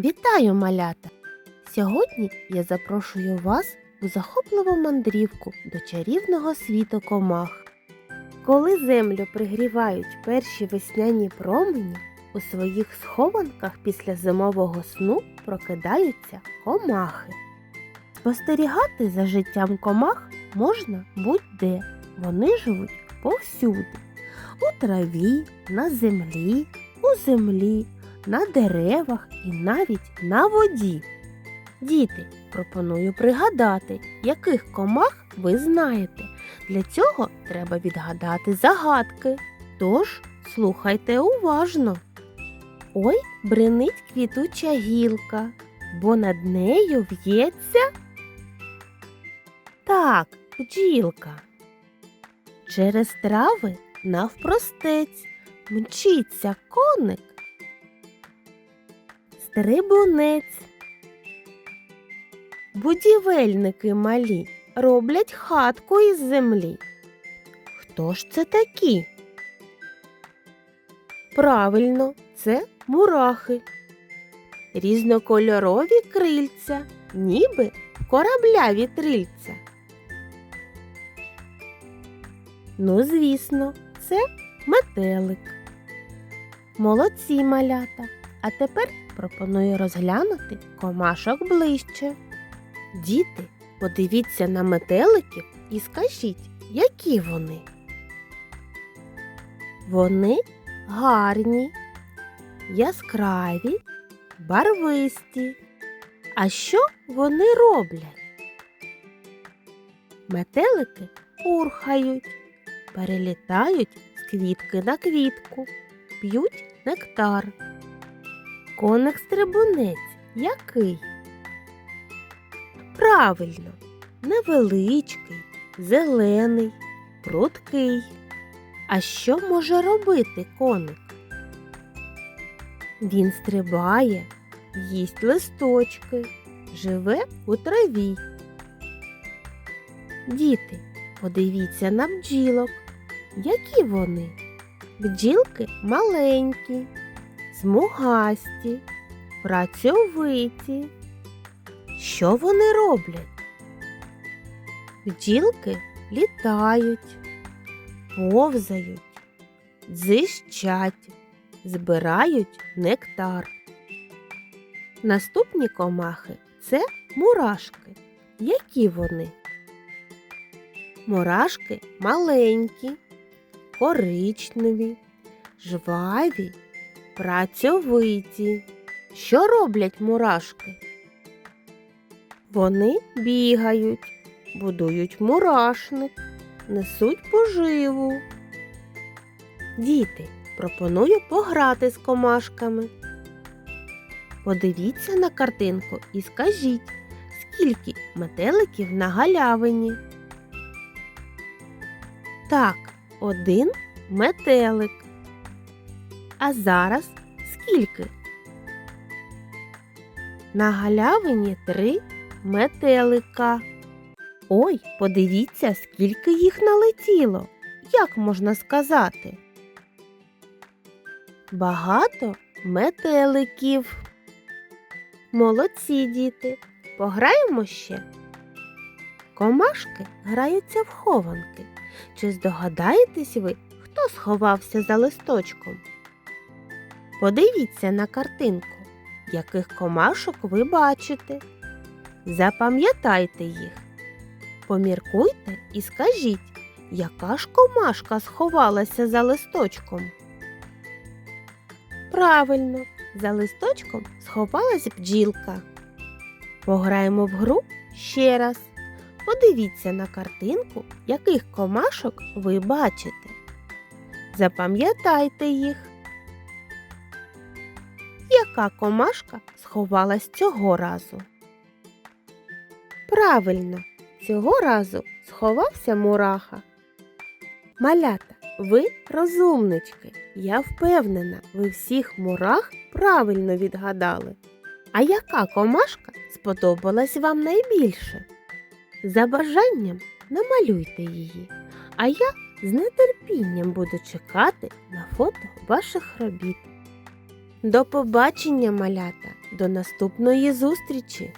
Вітаю, малята! Сьогодні я запрошую вас у захопливу мандрівку до чарівного світу комах. Коли землю пригрівають перші весняні промені, у своїх схованках після зимового сну прокидаються комахи. Спостерігати за життям комах можна будь-де. Вони живуть повсюди. У траві, на землі, у землі, на деревах і навіть на воді. Діти, пропоную пригадати, яких комах ви знаєте. Для цього треба відгадати загадки. Тож слухайте уважно. Ой, бренить квітуча гілка, бо над нею в'ється. Так, бджілка. Через трави навпростець мчиться коник. Стрибунець. Будівельники малі роблять хатку із землі. Хто ж це такі? Правильно, це мурахи. Різнокольорові крильця, ніби корабля вітрильця. Ну, звісно, це метелик. Молодці малята. А тепер пропоную розглянути комашок ближче. Діти, подивіться на метеликів і скажіть, які вони. Вони гарні, яскраві, барвисті. А що вони роблять? Метелики пурхають, перелітають з квітки на квітку, п'ють нектар. Коник стрибунець який? Правильно, невеличкий, зелений, прудкий. А що може робити коник? Він стрибає, їсть листочки, живе у траві. Діти, подивіться на бджілок. Які вони? Бджілки маленькі, смугасті, працьовиті. Що вони роблять? Бджілки літають, повзають, дзищать, збирають нектар. Наступні комахи це мурашки. Які вони? Мурашки маленькі, коричневі, жваві, працьовиті. Що роблять мурашки? Вони бігають, будують мурашник, несуть поживу. Діти, пропоную пограти з комашками. Подивіться на картинку і скажіть, скільки метеликів на галявині. Так, один метелик. А зараз скільки? На галявині три метелика. Ой, подивіться, скільки їх налетіло. Як можна сказати? Багато метеликів. Молодці діти. Пограємо ще. Комашки граються в хованки. Чи здогадаєтесь ви, хто сховався за листочком? Подивіться на картинку, яких комашок ви бачите. Запам'ятайте їх. Поміркуйте і скажіть, яка ж комашка сховалася за листочком? Правильно, за листочком сховалась бджілка. Пограємо в гру ще раз. Подивіться на картинку, яких комашок ви бачите. Запам'ятайте їх. Яка комашка сховалась цього разу? Правильно, цього разу сховався мураха. Малята, ви розумнички. Я впевнена, ви всіх мурах правильно відгадали. А яка комашка сподобалась вам найбільше? За бажанням намалюйте її, а я з нетерпінням буду чекати на фото ваших робіт. До побачення, малята, до наступної зустрічі!